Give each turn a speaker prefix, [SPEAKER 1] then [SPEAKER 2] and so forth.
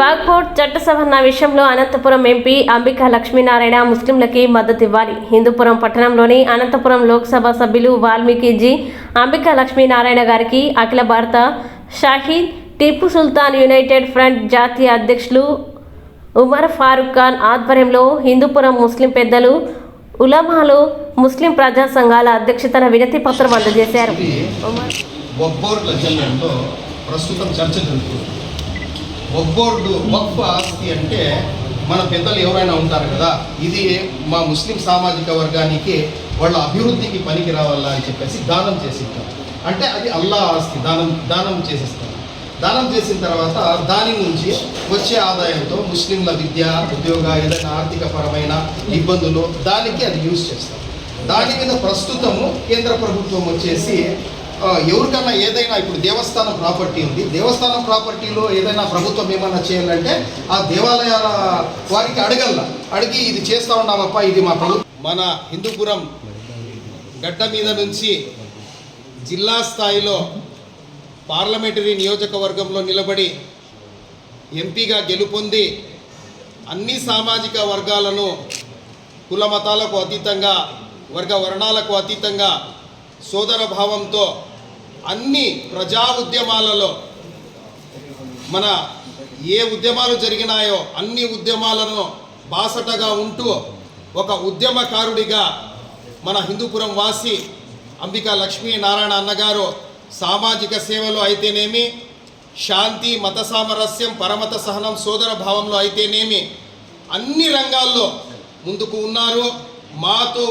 [SPEAKER 1] వాగ్పోర్ట్ చట్టసభన్న విషయంలో అనంతపురం ఎంపీ అంబికా లక్ష్మీనారాయణ ముస్లింలకి మద్దతు ఇవ్వాలి. హిందూపురం పట్టణంలోని అనంతపురం లోక్సభ సభ్యులు వాల్మీకి జీ అంబికా లక్ష్మీనారాయణ గారికి అఖిల భారత షాహీద్ టిప్పు సుల్తాన్ యునైటెడ్ ఫ్రంట్ జాతీయ అధ్యక్షులు ఉమర్ ఫారూక్ ఖాన్ ఆధ్వర్యంలో హిందూపురం ముస్లిం పెద్దలు ఉలమాలు ముస్లిం ప్రజా సంఘాల అధ్యక్షతన వినతి పత్రం అందజేశారు.
[SPEAKER 2] ప్రస్తుతం చర్చ జరుగుతుంది. వక్బోర్డు వక్ఫ్ ఆస్తి అంటే మన పెద్దలు ఎవరైనా ఉంటారు కదా ఇది మా ముస్లిం సామాజిక వర్గానికి వాళ్ళ అభివృద్ధికి పనికి రావాలా అని చెప్పేసి దానం చేసిస్తారు అంటే అది అల్లా ఆస్తి దానం దానం చేసేస్తారు దానం చేసిన తర్వాత దాని నుంచి వచ్చే ఆదాయంతో ముస్లింల విద్య ఉద్యోగ ఏదైనా ఆర్థిక పరమైన ఇబ్బందులు దానికి అది యూజ్ చేస్తారు దాని మీద ప్రస్తుతము కేంద్ర ప్రభుత్వం వచ్చేసి ఎవరికన్నా ఏదైనా ఇప్పుడు దేవస్థానం ప్రాపర్టీ ఉంది దేవస్థానం ప్రాపర్టీలో ఏదైనా ప్రభుత్వం ఏమైనా చేయాలంటే ఆ దేవాలయాల వారికి అడగల అడిగి ఇది చేస్తా ఉన్నామప్ప ఇది మా ప్రభుత్వం మన హిందూపురం గడ్డ మీద నుంచి జిల్లా స్థాయిలో పార్లమెంటరీ నియోజకవర్గంలో నిలబడి ఎంపీగా గెలుపొంది అన్ని సామాజిక వర్గాలను కుల మతాలకు అతీతంగా వర్గ వర్ణాలకు అతీతంగా సోదర భావంతో అన్ని ప్రజా ఉద్యమాలలో మన ఏ ఉద్యమాలు జరిగినాయో అన్ని ఉద్యమాలను బాసటగా ఉంటూ ఒక ఉద్యమకారుడిగా మన హిందూపురం వాసి అంబికా లక్ష్మీ నారాయణ అన్నగారు సామాజిక సేవలో అయితేనేమి శాంతి మత సామరస్యం పరమత సహనం సోదర భావంలో అయితేనేమి అన్ని రంగాల్లో ముందుకు ఉన్నారు. మాతో